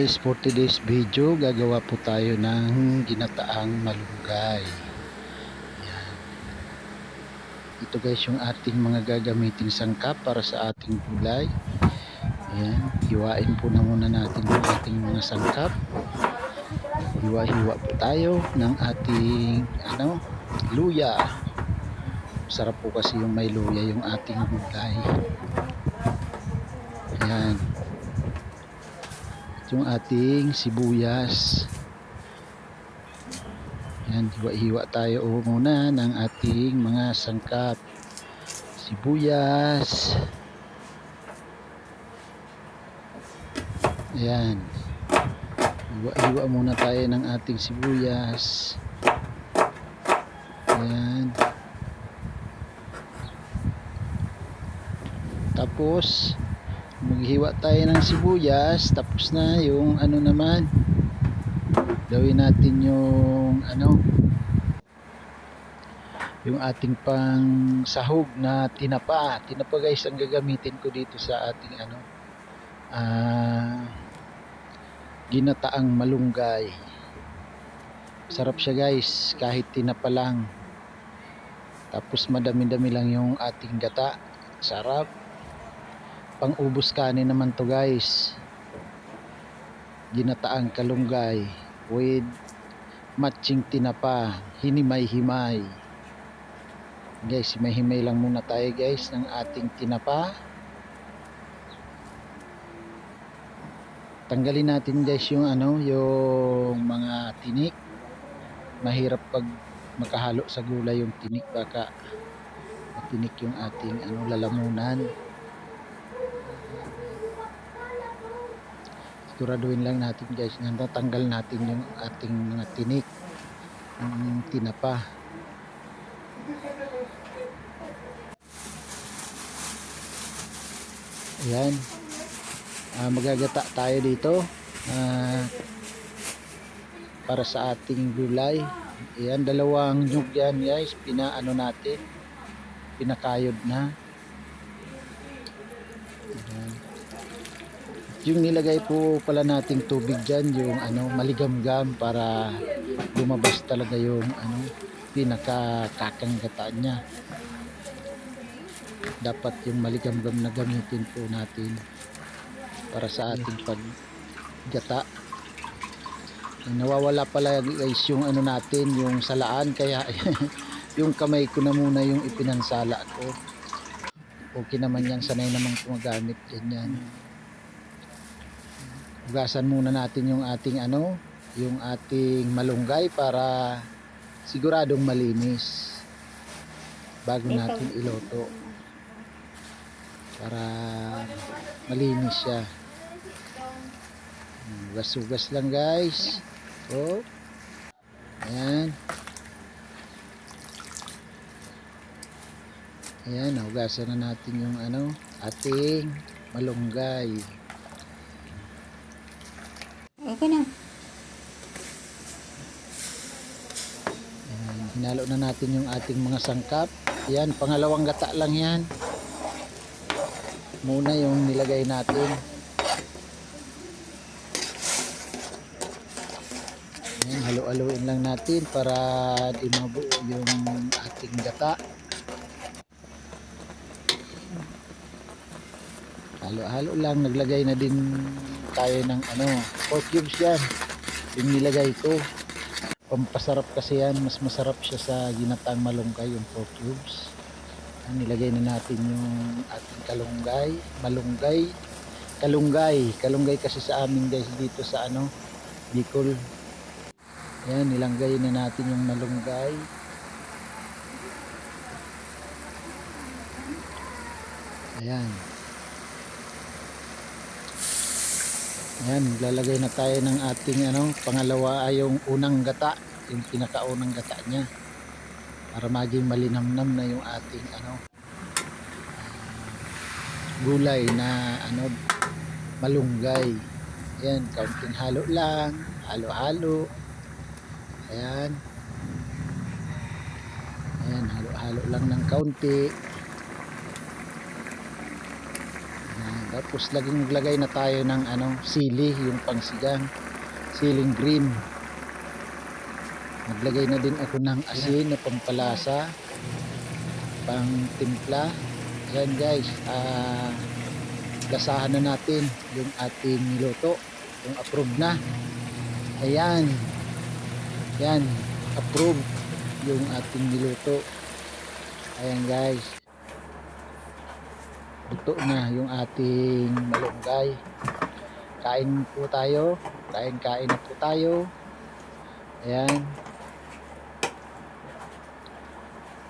guys, for today's video, gagawa po tayo ng ginataang malunggay. Yan. Ito guys yung ating mga gagamiting sangkap para sa ating gulay. Ayan, hiwain po na muna natin yung ating mga sangkap. Hiwa-hiwa po tayo ng ating ano, luya. Sarap po kasi yung may luya yung ating gulay. Ayan yung ating sibuyas. Yan, hiwa-hiwa tayo muna ng ating mga sangkap. Sibuyas. Ayan. Hiwa-hiwa muna tayo ng ating sibuyas. Ayan. Tapos, maghiwa tayo ng sibuyas tapos na yung ano naman. Gawin natin yung ano yung ating pang sahog na tinapa. Tinapa guys ang gagamitin ko dito sa ating ano ah ginataang malunggay. Sarap siya guys kahit tinapa lang. Tapos madami-dami lang yung ating gata. Sarap pang ubos kanin naman to guys. Ginataang kalunggay with matching tinapa hinimay-himay. Guys himay-himay lang muna tayo guys ng ating tinapa. Tanggalin natin guys yung ano yung mga tinik. Mahirap pag makahalo sa gulay yung tinik. Baka matinik yung ating ano lalamunan siguraduhin lang natin guys na natanggal natin yung ating mga tinik. Ng tinapa. Ayan. Ah, magagata tayo dito Ah, para sa ating gulay. Ayan dalawang nyug yan guys. Pinaano natin. Pinakayod na ayan yung nilagay po pala nating tubig dyan yung ano maligamgam para lumabas talaga yung ano pinakakakanggataan niya. Dapat yung maligamgam na gamitin po natin para sa ating paggata. Nawawala pala guys yung ano natin yung salaan. Kaya yung kamay ko na muna yung ipinansala ko. Okay naman yan sanay namang gumagamit ganyan hugasan muna natin yung ating ano yung ating malunggay para siguradong malinis. Bago natin iloto. Para malinis siya. Hugas-hugas lang guys. Oh. Ayan. Ayan nahugasan na natin yung ano ating malunggay Okay na. Hinalo na natin yung ating mga sangkap. Yan, pangalawang gata lang yan. Muna yung nilagay natin. Ayan, halo-haloin lang natin para di mabuo yung ating gata. Halo-halo lang, naglagay na din tayo ng ano, 4 cubes yan. Yung nilagay ko. Pampasarap kasi yan, mas masarap siya sa ginatang malunggay yung 4 cubes. Nilagay na natin yung ating kalunggay, malunggay, kalunggay. Kalunggay kasi sa amin guys dito sa ano, Bicol. Yan, nilagay na natin yung malunggay. Ayan. Ayan, lalagay na tayo ng ating ano, pangalawa ay yung unang gata, yung pinakaunang gata niya. Para maging malinamnam na yung ating ano gulay na ano malunggay. Ayan, kaunting halo lang, halo-halo. Ayan. Ayan, halo-halo lang ng kaunti. Tapos laging maglagay na tayo ng ano, sili, yung pangsigang, siling green. Naglagay na din ako ng asin na pampalasa, pang timpla. Yan guys, ah lasahan na natin yung ating niluto, yung approved na. Ayan. Yan, approved yung ating niluto. Ayan guys. Luto na yung ating malunggay. Kain po tayo. Kain-kain na po tayo. Ayan.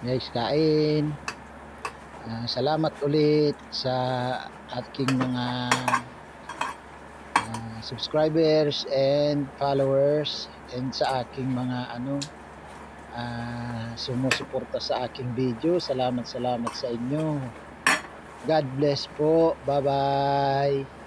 Guys, kain. Ah, salamat ulit sa aking mga ah, subscribers and followers and sa aking mga ano ah, sumusuporta sa aking video. Salamat salamat sa inyo. God bless po. Bye-bye.